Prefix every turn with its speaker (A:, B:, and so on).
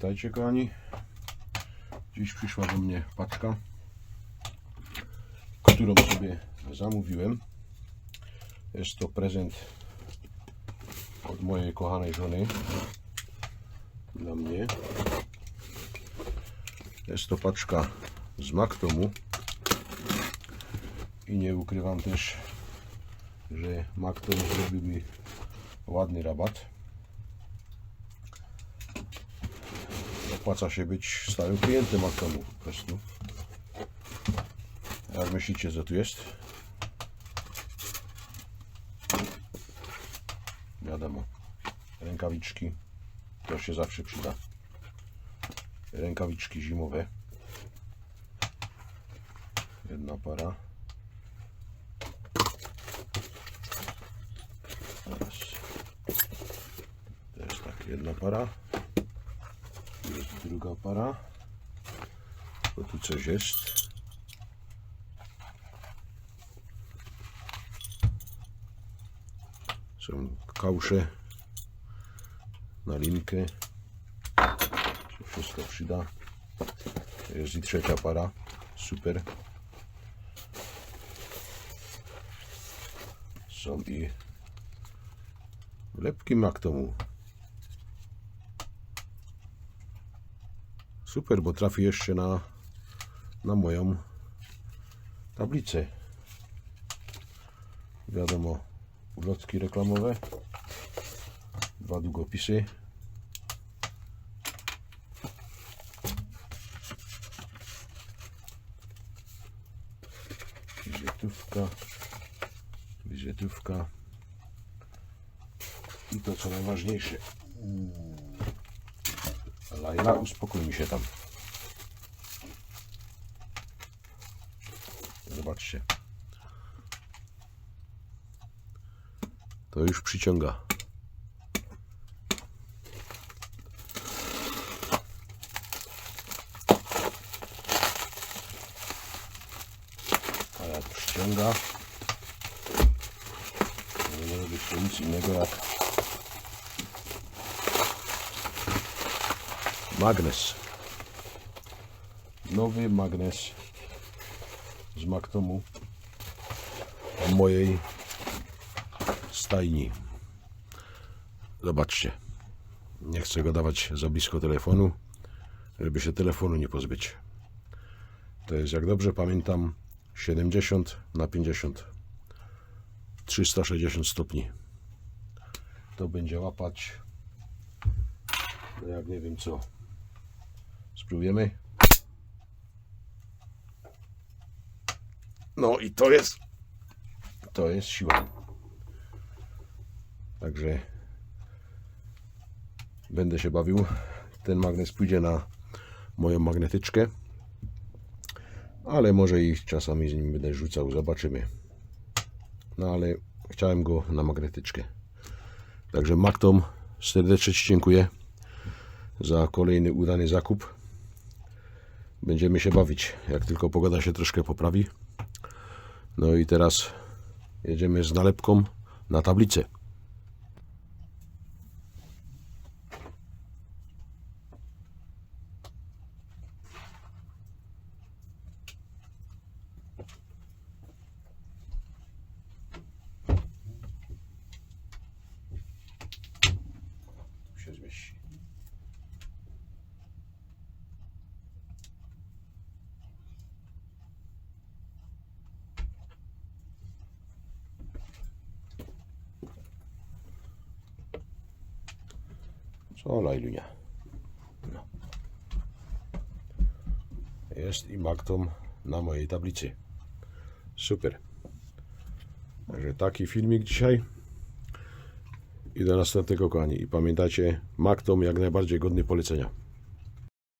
A: Witajcie kochani. Dziś przyszła do mnie paczka, którą sobie zamówiłem. Jest to prezent od mojej kochanej żony dla mnie. Jest to paczka z Maktomu i nie ukrywam też, że Maktom zrobił mi ładny rabat. Opłaca się być stałym klientem Maktomu po prostu. Jak myślicie, co tu jest? Wiadomo, rękawiczki, to się zawsze przyda. Rękawiczki zimowe. Jedna para. Teraz. Jest tak, jedna para. Druga para. Bo tu coś jest. Są kausze na linkę. Wszystko przyda. Jest i trzecia para. Super. Są i lepki Maktomu. Super, bo trafi jeszcze na, na moją tablicę. Wiadomo, ulotki reklamowe, dwa długopisy. Wizytówka, wizytówka i to co najważniejsze. Laila, uspokój mi się tam. Zobaczcie. To już przyciąga. A jak przyciąga, to nie może nic innego jak magnes. Nowy magnes z Maktomu w mojej stajni. Zobaczcie. Nie chcę go dawać za blisko telefonu, żeby się telefonu nie pozbyć. To jest, jak dobrze pamiętam, 70 na 50. 360 stopni. To będzie łapać, no jak nie wiem co. Spróbujemy. No i to jest, to jest siła. Także będę się bawił. Ten magnes pójdzie na moją magnetyczkę. Ale może i czasami z nim będę rzucał, zobaczymy. No ale chciałem go na magnetyczkę. Także Maktom serdecznie Ci dziękuję za kolejny udany zakup. Będziemy się bawić, jak tylko pogoda się troszkę poprawi. No i teraz jedziemy z nalepką na tablicę. Się zmieści. Co Lajlunia? No. Jest i Maktom na mojej tablicy. Super. Także taki filmik dzisiaj. I do następnego kochani. I pamiętajcie, Maktom jak najbardziej godny polecenia.